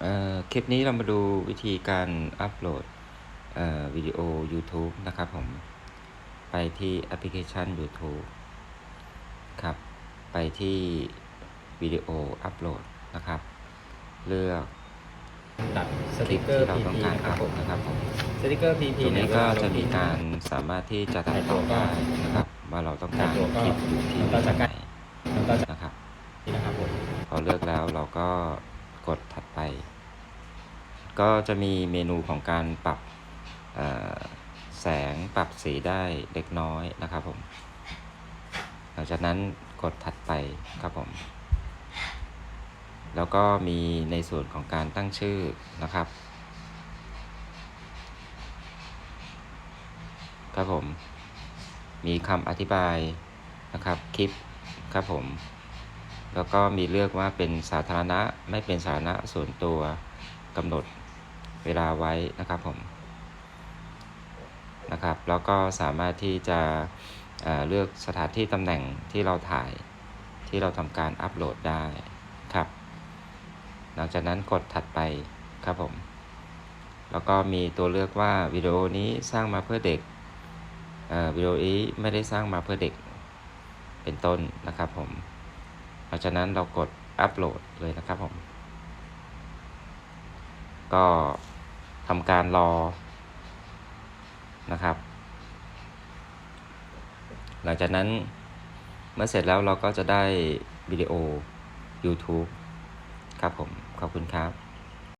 เอ่อคลิปนี้เรามาดูวิธีการอัปโหลดเอ่อวิดีโอ YouTube นะครับผม ไปที่แอปพลิเคชัน YouTube ครับ ไปที่วิดีโออัปโหลดนะครับ เลือกตัดสคลิติปกเกอที่ร์เรา PP ต้องการนะคอัรับพผมนะครับผมสติกเกอร์ PP ตรงนี้เยก็เวลาจะเรามีพิพ์การสามารถที่จะตัดต่อได้นะครับว่าเราต้องการในตัวก็คลิปอยู่ที่มันก็จะไหนมันก็จะนะครับนี่นะครับผมพอเลือกแล้วเราก็ กดถัดไป ก็จะมีเมนูของการปรับแสงปรับสีได้เล็กน้อยนะครับผม หลังจากนั้นกดถัดไปครับผม แล้วก็มีในส่วนของการตั้งชื่อนะครับ ครับผม มีคำอธิบายนะครับคลิปครับผม แล้วก็มีเลือกว่าเป็นสาธารณะไม่เป็นสาธารณะส่วนตัวกำหนดเวลาไว้นะครับผมนะครับแล้วก็สามารถที่จะเเลือกสถานที่ตำแหน่งที่เราถ่ายที่เราทำการอัปโหลดได้ครับ หลังจากนั้นกดถัดไปครับผม แล้วก็มีตัวเลือกว่าวิดีโอนี้สร้างมาเพื่อเด็กวิดีโอนี้ไม่ได้สร้างมาเพื่อเด็กเป็นต้นนะครับผม หลังจากนั้นเรากดอัปโหลดเลยนะครับผม ก็ทำการรอนะครับ หลังจากนั้นเมื่อเสร็จแล้วเราก็จะได้วิดีโอ YouTube ครับผม ขอบคุณครับ